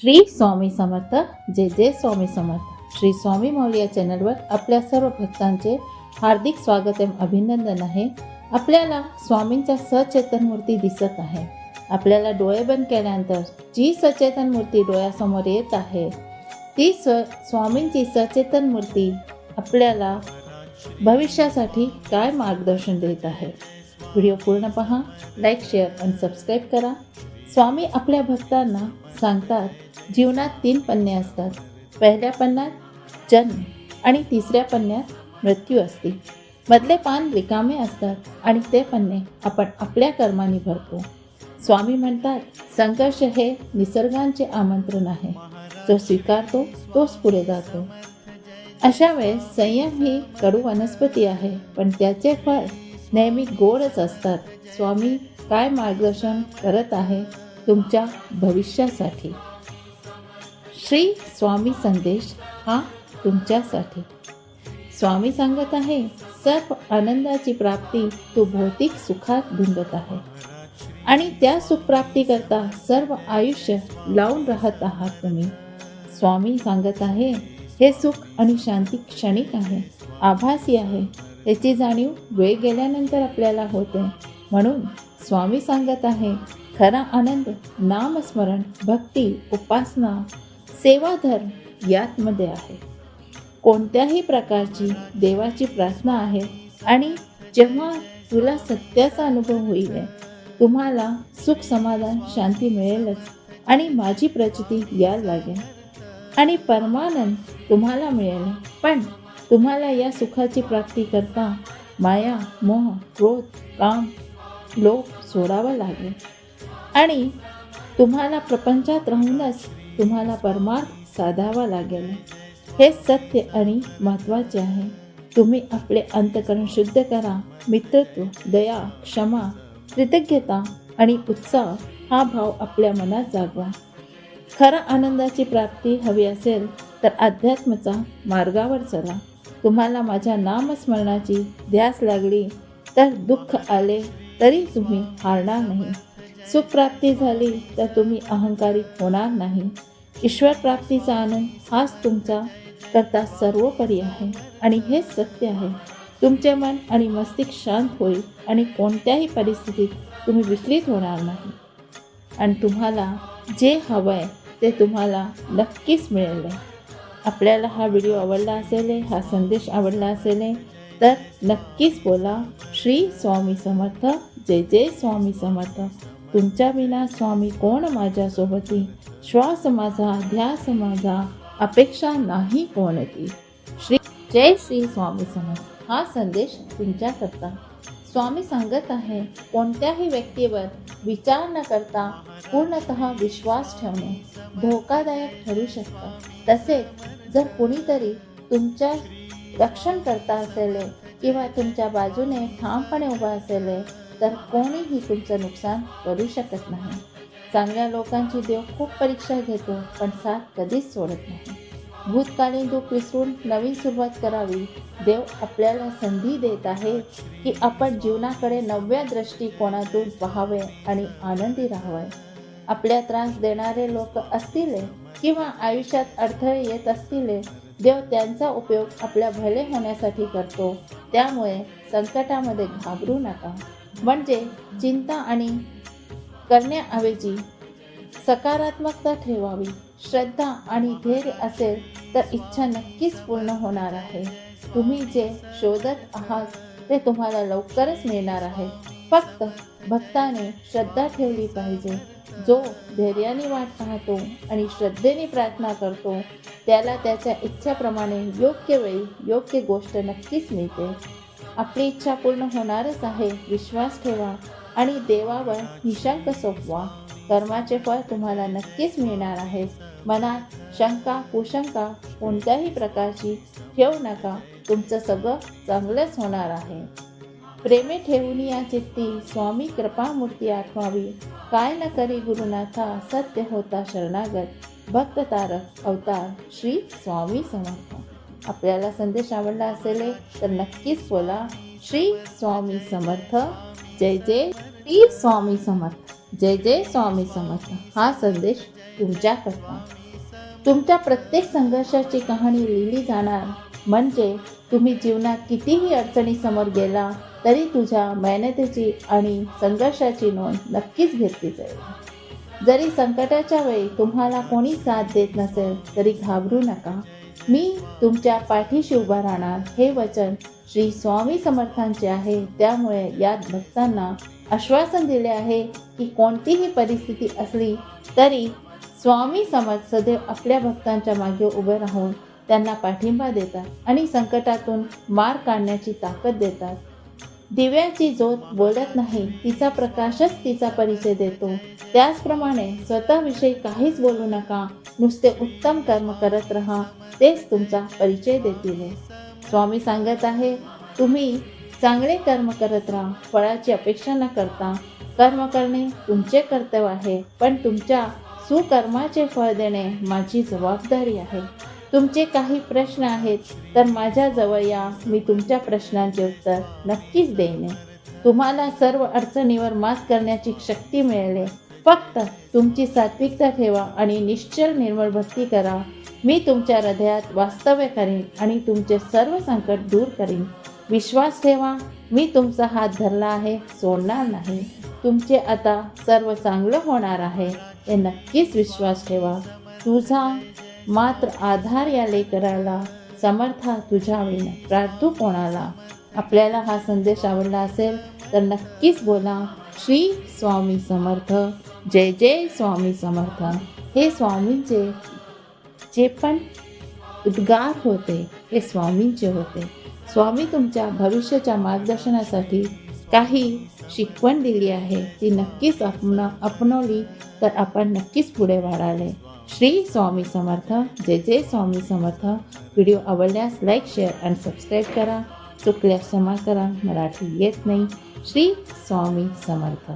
श्री स्वामी समर्थ जे जे स्वामी समर्थ. श्री स्वामी मौली या चॅनलवर आपल्या सर्व भक्तांचे हार्दिक स्वागत एवं अभिनंदन आहे. आपल्याला स्वामींच्या सचेतन मूर्ती दिसत आहे. आपल्याला डोळे बंद केल्यानंतर जी सचेतन मूर्ती डोळ्यासमोर येत आहे ती स स्वामींची सचेतन मूर्ती आपल्याला भविष्यासाठी काय मार्गदर्शन देत आहे? व्हिडिओ पूर्ण पहा लाईक शेअर आणि सबस्क्राईब करा. स्वामी आपल्या भक्तांना सांगतात जीवनात तीन पन्ने असतात. पहिल्या पन्नात जन्म आणि तिसऱ्या पन्न्यात मृत्यू असते. मधले पान रिकामे असतात आणि ते पन्ने आपण आपल्या कर्माने भरतो. स्वामी म्हणतात संघर्ष हे निसर्गांचे आमंत्रण आहे. जो स्वीकारतो तोच पुढे जातो. अशा वेळेस संयम ही कडू वनस्पती आहे पण त्याचे फळ नेहमी गोडच असतात. स्वामी काय मार्गदर्शन करत आहे? तुमच्या भविष्यासाठी. श्री स्वामी संदेश हा तुमच्यासाठी. स्वामी सांगत आहे सर्व आनंदाची प्राप्ती तू भौतिक सुखात भिंगत आहे. आणि त्या सुखप्राप्तीकरता सर्व आयुष्य लावून राहत आहात तुम्ही. स्वामी सांगत आहे हे सुख आणि शांती क्षणिक आहे आभासी आहे. याची जाणीव वेळ गेल्यानंतर आपल्याला होते. म्हणून स्वामी सांगत आहे खरा आनंद नामस्मरण भक्ती उपासना सेवाधर्म यातमध्ये आहे. कोणत्याही प्रकारची देवाची प्रार्थना आहे आणि जेव्हा तुला सत्याचा अनुभव होईल तुम्हाला सुख समाधान शांती मिळेलच आणि माझी प्रचिती यायला लागेल. आणि परमानंद तुम्हाला मिळेल. पण तुम्हाला या सुखाची प्राप्ती करता माया मोह क्रोध काम लोभ सोडावा लागेल. आणि तुम्हाला प्रपंचात राहूनच तुम्हाला परमार्थ साधावा लागेल. हे सत्य आणि महत्त्वाचे आहे. तुम्ही आपले अंतकरण शुद्ध करा. मित्रत्व दया क्षमा कृतज्ञता आणि उत्साह हा भाव आपल्या मनात जागवा. खरा आनंदाची प्राप्ती हवी असेल तर अध्यात्मचा मार्गावर चला. तुम्हाला माझ्या नामस्मरणाची ध्यास लागली तर दुःख आले तरी तुम्ही हारणार नाही. सुखप्राप्ती झाली तर तुम्ही अहंकारी होणार नाही. ईश्वर प्राप्तीचा आनंद हाच तुमचा करता सर्वोपरी आहे आणि हेच सत्य आहे. तुमचे मन आणि मस्तिष्क शांत होईल आणि कोणत्याही परिस्थितीत तुम्ही विचलित होणार नाही. आणि तुम्हाला जे हवं आहे ते तुम्हाला नक्कीच मिळेल. आपल्याला हा व्हिडिओ आवडला असेल हा संदेश आवडला असेल तर नक्कीच बोला. श्री स्वामी समर्थ. जय जय स्वामी समर्थ. तुमच्या विना स्वामी कोण माझ्यासोबती? श्वास माझा ध्यास माझा अपेक्षा नाही कोणती? श्री जय श्री स्वामी समर्थ. हा संदेश तुमच्याकरता. स्वामी सांगत आहे कोणत्याही व्यक्तीवर विचार न करता पूर्णत विश्वास ठेवणे धोकादायक ठरू शकतं. तसेच जर कुणीतरी तुमच्या रक्षण करता असेल किंवा तुमच्या बाजूने ठामपणे उभा असेल तर कोणीही तुमचं नुकसान करू शकत नाही. चांगल्या लोकांची देव खूप परीक्षा घेतो पण साथ कधीच सोडत नाही. भूतकालीन दुःख विसरून नवीन सुरुवात करावी. देव आपल्याला संधी देत आहे की आपण जीवनाकडे नव्या दृष्टिकोनातून पाहावे आणि आनंदी राहावे. आपल्या त्रास देणारे लोक असतील किंवा आयुष्यात अडथळे येत असतील देव त्यांचा उपयोग आपल्या भले होण्यासाठी करतो. त्यामुळे संकटामध्ये घाबरू नका. म्हणजे चिंता आणि करण्याऐवजी सकारात्मकता ठेवावी श्रद्धा आणि धैर्य असेल तर इच्छा नक्कीच पूर्ण होणार आहे. तुम्ही जे शोधत आहात ते तुम्हाला लवकरच मिळणार आहे. फक्त भक्ताने श्रद्धा ठेवली पाहिजे. जो धैर्याने वाट पाहतो आणि श्रद्धेने प्रार्थना करतो त्याला त्याच्या इच्छाप्रमाणे योग्य वेळी योग्य गोष्ट नक्कीच मिळते. आपली इच्छा पूर्ण होणारच आहे. विश्वास ठेवा आणि देवावर निशंक सोपवा कर्माचे फळ तुम्हाला नक्कीच मिळणार आहे. मनात शंका कुशंका कोणत्याही प्रकारची ठेवू नका. तुमचं सगळं चांगलंच होणार आहे. प्रेमे ठेवून या चित्ती स्वामी कृपामूर्ती आठवावी. काय न करी गुरुनाथा सत्य होता शरणागत. भक्त तारक अवतार श्री स्वामी समर्थ. आपल्याला संदेश आवडला असेल तर नक्कीच बोला. श्री स्वामी समर्थ. जय जय श्री स्वामी समर्थ. जय जय स्वामी समर्थ. हा संदेश तुमच्याकरता तुमच्या प्रत्येक संघर्षाची कहाणी लिहिली जाणार. म्हणजे तुम्ही जीवनात कितीही अडचणी समोर गेला तरी तुझ्या मेहनतीची आणि संघर्षाची नोंद नक्कीच घेतली जाईल. जरी संकटाच्या वेळी तुम्हाला कोणी साथ देत नसेल तरी घाबरू नका. मी तुमच्या पाठीशी उभा राहणार हे वचन श्री स्वामी समर्थांचे आहे. त्यामुळे यात भक्तांना आश्वासन दिले आहे की कोणतीही परिस्थिती असली तरी स्वामी समर्थ सदैव आपल्या भक्तांच्या मागे उभे राहून त्यांना पाठिंबा देतात आणि संकटातून मार काढण्याची ताकद देतात. दिव्याची ज्योत बोलत नाही. तिचा प्रकाशच तिचा परिचय देतो. त्याचप्रमाणे स्वतःविषयी काहीच बोलू नका. नुसते उत्तम कर्म करत राहा. तेच तुमचा परिचय देतील. स्वामी सांगत आहे तुम्ही चांगले कर्म करत राहा. फळाची अपेक्षा न करता. कर्म करणे तुमचे कर्तव्य आहे. पण तुमच्या सुकर्माचे फळ देणे माझी जबाबदारी आहे. तुमचे काही प्रश्न आहेत तर माझ्याजवळ या. मी तुमच्या प्रश्नांचे उत्तर नक्कीच देईन. तुम्हाला सर्व अडचणीवर मात करण्याची शक्ती मिळेल. फक्त तुमची सात्विकता ठेवा आणि निश्चल निर्मळ भक्ती करा. मी तुमच्या हृदयात वास्तव्य करीन आणि तुमचे सर्व संकट दूर करीन. विश्वास ठेवा मी तुमचा हात धरला आहे सोडणार नाही. तुमचे आता सर्व चांगलं होणार आहे. हे नक्कीच विश्वास ठेवा. तुझा मात्र आधार या लेकराला समर्था तुझ्या विना प्रार्थू कोणाला? आपल्याला हा संदेश आवडला असेल तर नक्कीच बोला. श्री स्वामी समर्थ. जय जय स्वामी समर्थ. हे स्वामींचे जे पण उद्गार होते हे स्वामींचे होते. स्वामी तुमच्या भविष्याच्या मार्गदर्शनासाठी काही शिकवण दिली आहे ती नक्कीच आपण अपनवली तर आपण नक्कीच पुढे वाढाले. श्री स्वामी समर्थ जय जय स्वामी समर्थ. व्हिडिओ आवडल्यास लाईक शेअर आणि सबस्क्राईब करा. चुकल्यास क्षमा करा. मराठी येत नाही. श्री स्वामी समर्थ.